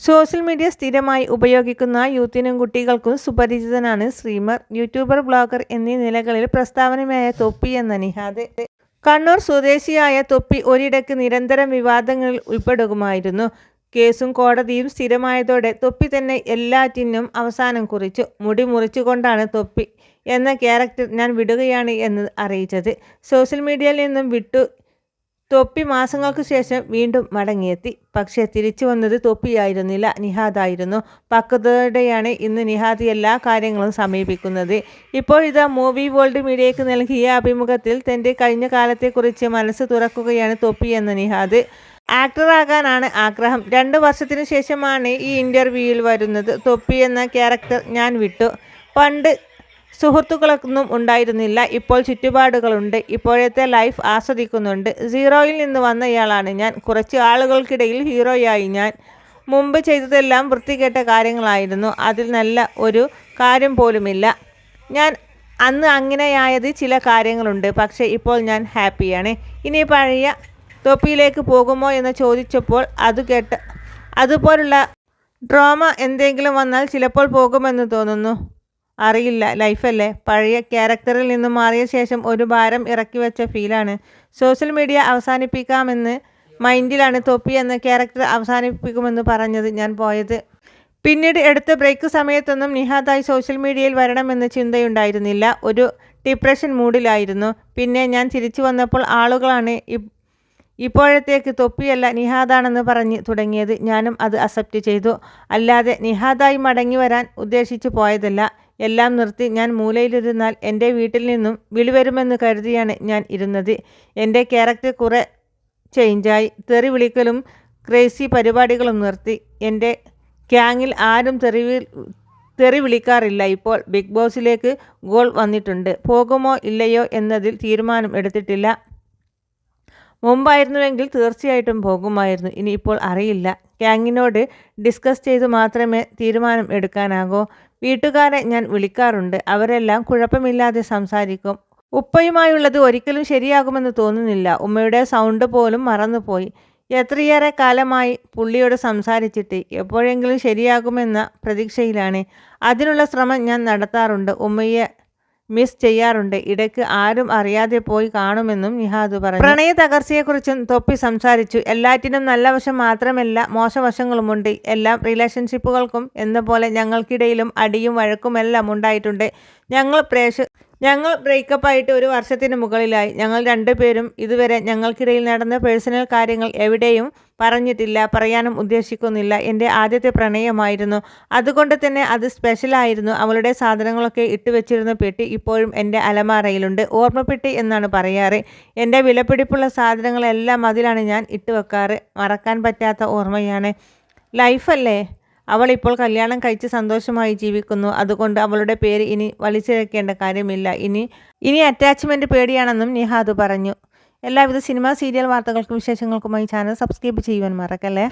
Social media സ്ഥിരമായി ഉപയോഗിക്കുന്ന യൂത്തിനും കുട്ടികൾക്കും സുപരിചിതനാണ് ശ്രീമർ യൂട്യൂബർ ബ്ലോഗർ എന്നീ നിലകളിൽ പ്രസ്താവനയായ തൊപ്പി എന്ന നിഹാദ്. കണ്ണൂർ സ്വദേശിയായ തൊപ്പി ഒരിടയ്ക്ക് നിരന്തരം വിവാദങ്ങളിൽ ഉൾപ്പെടുമായിരുന്നു കേസും കോടതിയും സ്ഥിരമായതോടെ തൊപ്പി തന്നെ എല്ലാറ്റിനും അവസാനം കുറിച്ചു. മുടി മുറിച്ചുകൊണ്ടാണ് തൊപ്പി എന്ന ക്യാരക്ടർ ഞാൻ വിടുകയാണ് എന്ന് അറിയിച്ചത്. സോഷ്യൽ മീഡിയയിൽ നിന്നും വിട്ടു തൊപ്പി മാസങ്ങൾക്ക് ശേഷം വീണ്ടും മടങ്ങിയെത്തി. പക്ഷേ തിരിച്ചു വന്നത് തൊപ്പിയായിരുന്നില്ല. നിഹാദായിരുന്നു. പക്വതയോടെയാണ് ഇന്ന് നിഹാദ് എല്ലാ കാര്യങ്ങളും സമീപിക്കുന്നത്. ഇപ്പോൾ ഇതാ മൂവി വേൾഡ് മീഡിയയ്ക്ക് നൽകിയ അഭിമുഖത്തിൽ തന്റെ കഴിഞ്ഞ കാലത്തെക്കുറിച്ച് മനസ്സ് തുറക്കുകയാണ് തൊപ്പി എന്ന നിഹാദ്. ആക്ടറാകാനാണ് ആഗ്രഹം. രണ്ട് വർഷത്തിനു ശേഷമാണ് ഈ ഇന്റർവ്യൂവിൽ വരുന്നത്. തൊപ്പി എന്ന ക്യാരക്ടർ ഞാൻ വിട്ടു. പണ്ട് സുഹൃത്തുക്കളൊന്നും ഉണ്ടായിരുന്നില്ല. ഇപ്പോൾ ചുറ്റുപാടുകളുണ്ട്. ഇപ്പോഴത്തെ ലൈഫ് ആസ്വദിക്കുന്നുണ്ട്. സീറോയിൽ നിന്ന് വന്ന ഇയാളാണ് ഞാൻ. കുറച്ച് ആളുകൾക്കിടയിൽ ഹീറോയായി ഞാൻ. മുമ്പ് ചെയ്തതെല്ലാം വൃത്തികെട്ട കാര്യങ്ങളായിരുന്നു. അതിൽ നല്ല ഒരു കാര്യം പോലുമില്ല. ഞാൻ അന്ന് അങ്ങനെയായത് ചില കാര്യങ്ങളുണ്ട്. പക്ഷേ ഇപ്പോൾ ഞാൻ ഹാപ്പിയാണ്. ഇനി പഴയ തൊപ്പിയിലേക്ക് പോകുമോ എന്ന് ചോദിച്ചപ്പോൾ അത് കേട്ട അതുപോലുള്ള ഡ്രാമ എന്തെങ്കിലും വന്നാൽ ചിലപ്പോൾ പോകുമെന്ന് തോന്നുന്നു. അറിയില്ല. ലൈഫല്ലേ? പഴയ ക്യാരക്ടറിൽ നിന്ന് മാറിയ ശേഷം ഒരു ഭാരം ഇറക്കി വെച്ച ഫീലാണ്. സോഷ്യൽ മീഡിയ അവസാനിപ്പിക്കാമെന്ന് മൈൻഡിലാണ് തൊപ്പി എന്ന ക്യാരക്ടർ അവസാനിപ്പിക്കുമെന്ന് പറഞ്ഞത് ഞാൻ പോയത്. പിന്നീട് എടുത്ത ബ്രേക്ക് സമയത്തൊന്നും നിഹാദായി സോഷ്യൽ മീഡിയയിൽ വരണമെന്ന് ചിന്തയുണ്ടായിരുന്നില്ല. ഒരു ഡിപ്രഷൻ മൂഡിലായിരുന്നു. പിന്നെ ഞാൻ തിരിച്ചു വന്നപ്പോൾ ആളുകളാണ് ഇപ്പോഴത്തേക്ക് തൊപ്പിയല്ല നിഹാദാണെന്ന് പറഞ്ഞ് തുടങ്ങിയത്. ഞാനും അത് അക്സെപ്റ്റ് ചെയ്തു. അല്ലാതെ നിഹാദായി മടങ്ങി വരാൻ ഉദ്ദേശിച്ചു പോയതല്ല. എല്ലാം നിർത്തി ഞാൻ മൂലയിലിരുന്നാൽ എന്റെ വീട്ടിൽ നിന്നും വിളി വരുമെന്ന് കരുതിയാണ് ഞാൻ ഇരുന്നത്. എന്റെ ക്യാരക്ടർ കുറേ ചേഞ്ചായി തെറി വിളിക്കലും ക്രേസി പരിപാടികളും നിർത്തി. എന്റെ ക്യാങ്ങിൽ ആരും തെറി തെറി വിളിക്കാറില്ല. ഇപ്പോൾ ബിഗ് ബോസിലേക്ക് ഗോൾ വന്നിട്ടുണ്ട്. പോകുമോ ഇല്ലയോ എന്നതിൽ തീരുമാനം എടുത്തിട്ടില്ല. മുമ്പായിരുന്നുവെങ്കിൽ തീർച്ചയായിട്ടും പോകുമായിരുന്നു. ഇനി ഇപ്പോൾ അറിയില്ല. ഗ്യാങ്ങിനോട് ഡിസ്കസ് ചെയ്ത് മാത്രമേ തീരുമാനം എടുക്കാനാകൂ. വീട്ടുകാരെ ഞാൻ വിളിക്കാറുണ്ട്. അവരെല്ലാം കുഴപ്പമില്ലാതെ സംസാരിക്കും. ഉപ്പയുമായുള്ളത് ഒരിക്കലും ശരിയാകുമെന്ന് തോന്നുന്നില്ല. ഉമ്മയുടെ സൗണ്ട് പോലും മറന്നുപോയി. എത്രയേറെ കാലമായി പുള്ളിയോട് സംസാരിച്ചിട്ട് എപ്പോഴെങ്കിലും ശരിയാകുമെന്ന പ്രതീക്ഷയിലാണ്. അതിനുള്ള ശ്രമം ഞാൻ നടത്താറുണ്ട്. ഉമ്മയെ മിസ് ചെയ്യാറുണ്ട്. ഇടയ്ക്ക് ആരും അറിയാതെ പോയി കാണുമെന്നും നിഹാദ് പറഞ്ഞു. പ്രണയ തകർച്ചയെക്കുറിച്ചും തൊപ്പി സംസാരിച്ചു. എല്ലാറ്റിനും നല്ല വശം മാത്രമല്ല മോശവശങ്ങളുമുണ്ട് എല്ലാം റിലേഷൻഷിപ്പുകൾക്കും എന്ന പോലെ ഞങ്ങൾക്കിടയിലും അടിയും വഴക്കുമെല്ലാം ഉണ്ടായിട്ടുണ്ട്. ഞങ്ങൾ പ്രേക്ഷ ഞങ്ങൾ ബ്രേക്കപ്പ് ആയിട്ട് ഒരു വർഷത്തിന് മുകളിലായി. ഞങ്ങൾ രണ്ടുപേരും ഇതുവരെ ഞങ്ങൾക്കിടയിൽ നടന്ന പേഴ്സണൽ കാര്യങ്ങൾ എവിടെയും പറഞ്ഞിട്ടില്ല പറയാനും ഉദ്ദേശിക്കുന്നില്ല. എന്റെ ആദ്യത്തെ പ്രണയമായിരുന്നു. അതുകൊണ്ട് തന്നെ അത് സ്പെഷ്യലായിരുന്നു അവളുടെ സാധനങ്ങളൊക്കെ ഇട്ട് വെച്ചിരുന്ന പെട്ടി ഇപ്പോഴും എന്റെ അലമാറയിലുണ്ട് ഓർമ്മപ്പെട്ടി എന്നാണ് പറയാറ്. എന്റെ വിലപിടിപ്പുള്ള സാധനങ്ങളെല്ലാം അതിലാണ് ഞാൻ ഇട്ട് വെക്കാറ്. മറക്കാൻ പറ്റാത്ത ഓർമ്മയാണ്. ലൈഫല്ലേ? അവൾ ഇപ്പോൾ കല്യാണം കഴിച്ച് സന്തോഷമായി ജീവിക്കുന്നു. അതുകൊണ്ട് അവളുടെ പേര് ഇനി വലിച്ചിഴക്കേണ്ട കാര്യമില്ല. ഇനി ഇനി അറ്റാച്ച്മെന്റ് പേടിയാണെന്നും നിഹാദ് പറഞ്ഞു. എല്ലാവിധ സിനിമ സീരിയൽ വാർത്തകൾക്കും വിശേഷങ്ങൾക്കുമായി ചാനൽ സബ്സ്ക്രൈബ് ചെയ്യുവാൻ മറക്കല്ലേ?